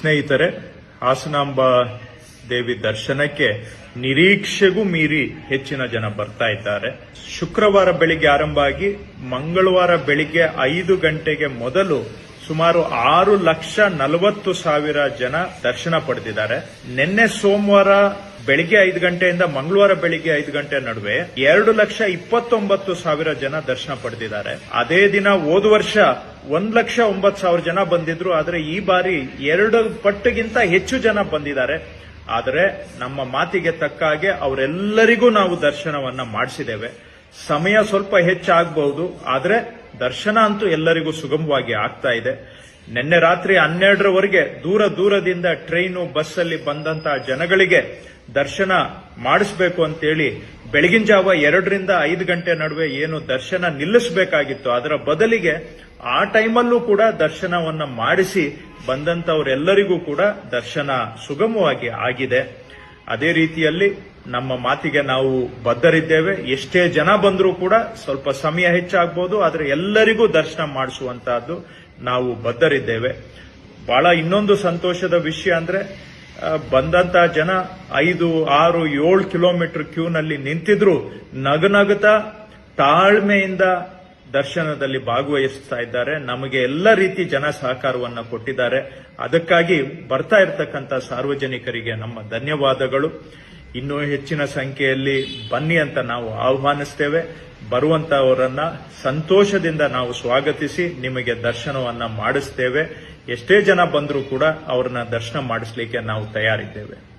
ಸ್ನೇಹಿತರೆ, ಹಾಸನಾಂಬ ದೇವಿ ದರ್ಶನಕ್ಕೆ ನಿರೀಕ್ಷೆಗೂ ಮೀರಿ ಹೆಚ್ಚಿನ ಜನ ಬರ್ತಾ ಇದ್ದಾರೆ. ಶುಕ್ರವಾರ ಬೆಳಿಗ್ಗೆ ಆರಂಭ ಆಗಿ ಮಂಗಳವಾರ ಬೆಳಿಗ್ಗೆ ಐದು ಗಂಟೆಗೆ ಮೊದಲು ಸುಮಾರು ಆರು ಲಕ್ಷ ನಲವತ್ತು ಸಾವಿರ ಜನ ದರ್ಶನ ಪಡೆದಿದ್ದಾರೆ. ನಿನ್ನೆ ಸೋಮವಾರ ಬೆಳಿಗ್ಗೆ ಐದು ಗಂಟೆಯಿಂದ ಮಂಗಳವಾರ ಬೆಳಿಗ್ಗೆ ಐದು ಗಂಟೆ ನಡುವೆ ಎರಡು ಲಕ್ಷ ಇಪ್ಪತ್ತೊಂಬತ್ತು ಸಾವಿರ ಜನ ದರ್ಶನ ಪಡೆದಿದ್ದಾರೆ. ಅದೇ ದಿನ ಹೋದ ವರ್ಷ ಒಂದ್ ಲಕ್ಷ ಒಂಬತ್ತು ಸಾವಿರ ಜನ ಬಂದಿದ್ರು. ಆದ್ರೆ ಈ ಬಾರಿ ಎರಡು ಪಟ್ಟಿಗಿಂತ ಹೆಚ್ಚು ಜನ ಬಂದಿದ್ದಾರೆ. ಆದರೆ ನಮ್ಮ ಮಾತಿಗೆ ತಕ್ಕ ಹಾಗೆ ಅವರೆಲ್ಲರಿಗೂ ನಾವು ದರ್ಶನವನ್ನ ಮಾಡಿಸಿದ್ದೇವೆ. ಸಮಯ ಸ್ವಲ್ಪ ಹೆಚ್ಚಾಗಬಹುದು. ಆದ್ರೆ ದರ್ಶನ ಅಂತೂ ಎಲ್ಲರಿಗೂ ಸುಗಮವಾಗಿ ಆಗ್ತಾ ಇದೆ. ನಿನ್ನೆ ರಾತ್ರಿ ಹನ್ನೆರಡರವರೆಗೆ ದೂರ ದೂರದಿಂದ ಟ್ರೈನು, ಬಸ್ಸಲ್ಲಿ ಬಂದಂತಹ ಜನಗಳಿಗೆ ದರ್ಶನ ಮಾಡಿಸ್ಬೇಕು ಅಂತೇಳಿ ಬೆಳಗಿನ ಜಾವ ಎರಡರಿಂದ ಐದು ಗಂಟೆ ನಡುವೆ ಏನು ದರ್ಶನ ನಿಲ್ಲಿಸಬೇಕಾಗಿತ್ತು. ಅದರ ಬದಲಿಗೆ ಆ ಟೈಮಲ್ಲೂ ಕೂಡ ದರ್ಶನವನ್ನ ಮಾಡಿಸಿ ಬಂದಂತವರೆಲ್ಲರಿಗೂ ಕೂಡ ದರ್ಶನ ಸುಗಮವಾಗಿ ಆಗಿದೆ. ಅದೇ ರೀತಿಯಲ್ಲಿ ನಮ್ಮ ಮಾತಿಗೆ ನಾವು ಬದ್ಧರಿದ್ದೇವೆ. ಎಷ್ಟೇ ಜನ ಬಂದರೂ ಕೂಡ ಸ್ವಲ್ಪ ಸಮಯ ಹೆಚ್ಚಾಗಬಹುದು ಆದರೆ ಎಲ್ಲರಿಗೂ ದರ್ಶನ ಮಾಡಿಸುವಂತಹದ್ದು ನಾವು ಬದ್ಧರಿದ್ದೇವೆ. ಬಹಳ ಇನ್ನೊಂದು ಸಂತೋಷದ ವಿಷಯ ಅಂದ್ರೆ ಬಂದಂತ ಜನ ಐದು, ಆರು, ಏಳು ಕಿಲೋಮೀಟರ್ ಕ್ಯೂನಲ್ಲಿ ನಿಂತಿದ್ರು ನಗತ ತಾಳ್ಮೆಯಿಂದ ದರ್ಶನದಲ್ಲಿ ಭಾಗವಹಿಸ್ತಾ ಇದ್ದಾರೆ. ನಮಗೆ ಎಲ್ಲ ರೀತಿ ಜನ ಸಹಕಾರವನ್ನು ಕೊಟ್ಟಿದ್ದಾರೆ. ಅದಕ್ಕಾಗಿ ಬರ್ತಾ ಇರತಕ್ಕಂಥ ಸಾರ್ವಜನಿಕರಿಗೆ ನಮ್ಮ ಧನ್ಯವಾದಗಳು. ಇನ್ನೂ ಹೆಚ್ಚಿನ ಸಂಖ್ಯೆಯಲ್ಲಿ ಬನ್ನಿ ಅಂತ ನಾವು ಆಹ್ವಾನಿಸ್ತೇವೆ. ಬರುವಂತಹವರನ್ನ ಸಂತೋಷದಿಂದ ನಾವು ಸ್ವಾಗತಿಸಿ ನಿಮಗೆ ದರ್ಶನವನ್ನ ಮಾಡಿಸ್ತೇವೆ. ಎಷ್ಟೇ ಜನ ಬಂದರೂ ಕೂಡ ಅವ್ರನ್ನ ದರ್ಶನ ಮಾಡಿಸ್ಲಿಕ್ಕೆ ನಾವು ತಯಾರಿದ್ದೇವೆ.